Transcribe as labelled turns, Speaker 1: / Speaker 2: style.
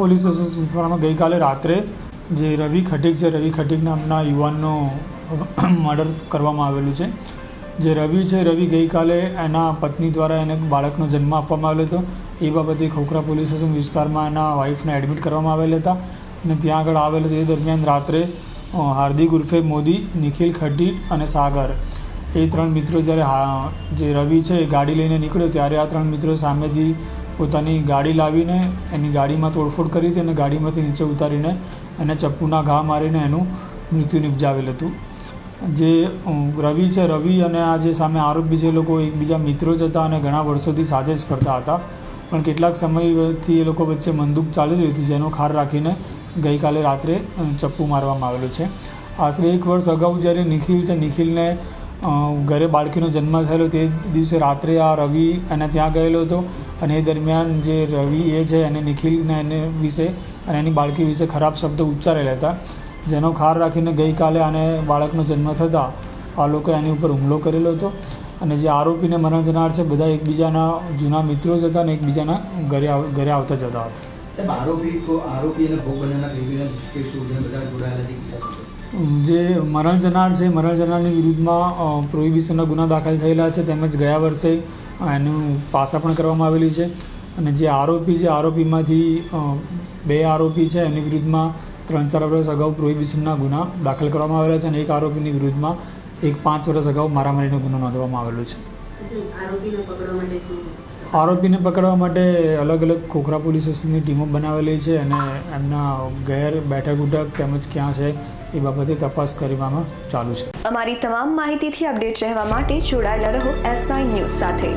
Speaker 1: Police station વિસ્તારમાં ગઈકાલે રાત્રે જે રવિ ખટીક છે, રવિ ખટીક નામના યુવાનનો મર્ડર કરવામાં આવેલું છે. જે રવિ છે, રવિ ગઈકાલે એના પત્ની દ્વારા એને બાળકનો જન્મ આપવામાં આવેલો હતો. એ બાબતે ખોખરા પોલીસ સ્ટેશન વિસ્તારમાં એના વાઈફને એડમિટ કરવામાં આવેલા હતા અને ત્યાં આગળ આવેલો એ દરમિયાન રાત્રે હાર્દિક ઉર્ફે મોદી, નિખિલ ખટીક અને સાગર એ ત્રણ મિત્રો જ્યારે જે રવિ છે એ ગાડી લઈને નીકળ્યો, ત્યારે આ ત્રણ મિત્રો સામેથી પોતાની ગાડી લાવીને એની ગાડીમાં તોડફોડ કરી હતી અને ગાડીમાંથી નીચે ઉતારીને એને ચપ્પુના ઘા મારીને એનું મૃત્યુ નિપજાવેલ હતું. જે રવિ છે, રવિ અને આ જે સામે આરોપી છે એ લોકો એકબીજા મિત્રો જ હતા અને ઘણા વર્ષોથી સાથે જ ફરતા હતા. પણ કેટલાક સમયથી એ લોકો વચ્ચે મંદુક ચાલી રહ્યું હતું, જેનો ખાર રાખીને ગઈકાલે રાત્રે ચપ્પુ મારવામાં આવેલું છે. આશરે એક વર્ષ અગાઉ જ્યારે નિખિલ છે, નિખિલને ઘરે બાળકીનો જન્મ થયેલો તે દિવસે રાત્રે આ રવિ એના ત્યાં ગયેલો હતો. અને એ દરમિયાન જે રવિ એ છે એને નિખિલને એને વિશે અને એની બાળકી વિશે ખરાબ શબ્દો ઉચ્ચારેલા હતા. જેનો ખાર રાખીને ગઈકાલે આને બાળકનો જન્મ થતાં આ લોકોએ એની ઉપર હુમલો કરેલો હતો. અને જે આરોપીને મરણ જનાર છે બધા એકબીજાના જૂના મિત્રો જ હતા અને એકબીજાના ઘરે ઘરે આવતા જતા હતા.
Speaker 2: અને?
Speaker 1: જે મરણ જનાર છે મરણ જનારની વિરુદ્ધમાં પ્રોહિબિશનના ગુના દાખલ થયેલા છે તેમજ ગયા વર્ષે એનું પાસા પણ કરવામાં આવેલી છે. અને જે આરોપી છે આરોપીમાંથી બે આરોપી છે એની વિરુદ્ધમાં ત્રણ ચાર વર્ષ અગાઉ પ્રોહિબિશનના ગુના દાખલ કરવામાં આવેલા છે અને એક આરોપીની વિરુદ્ધમાં એક પાંચ વર્ષ અગાઉ મારામારીનો ગુનો નોંધવામાં આવેલો છે. આરોપીને પકડવા માટે અલગ અલગ ખોખરા પોલીસ સ્ટેશનની ટીમો બનાવેલી છે અને એમના ગેર બેઠક ઉઠક તેમજ ક્યાં છે એ બાબતે તપાસ કરવામાં ચાલુ છે.
Speaker 3: અમારી તમામ માહિતીથી અપડેટ રહેવા માટે જોડાયેલા રહો એસ નાઇન ન્યૂઝ સાથે.